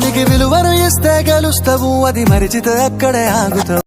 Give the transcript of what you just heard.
దానికి విలువను ఇస్తే గెలుస్తావు అది మరిచితే అక్కడే ఆగుతావు.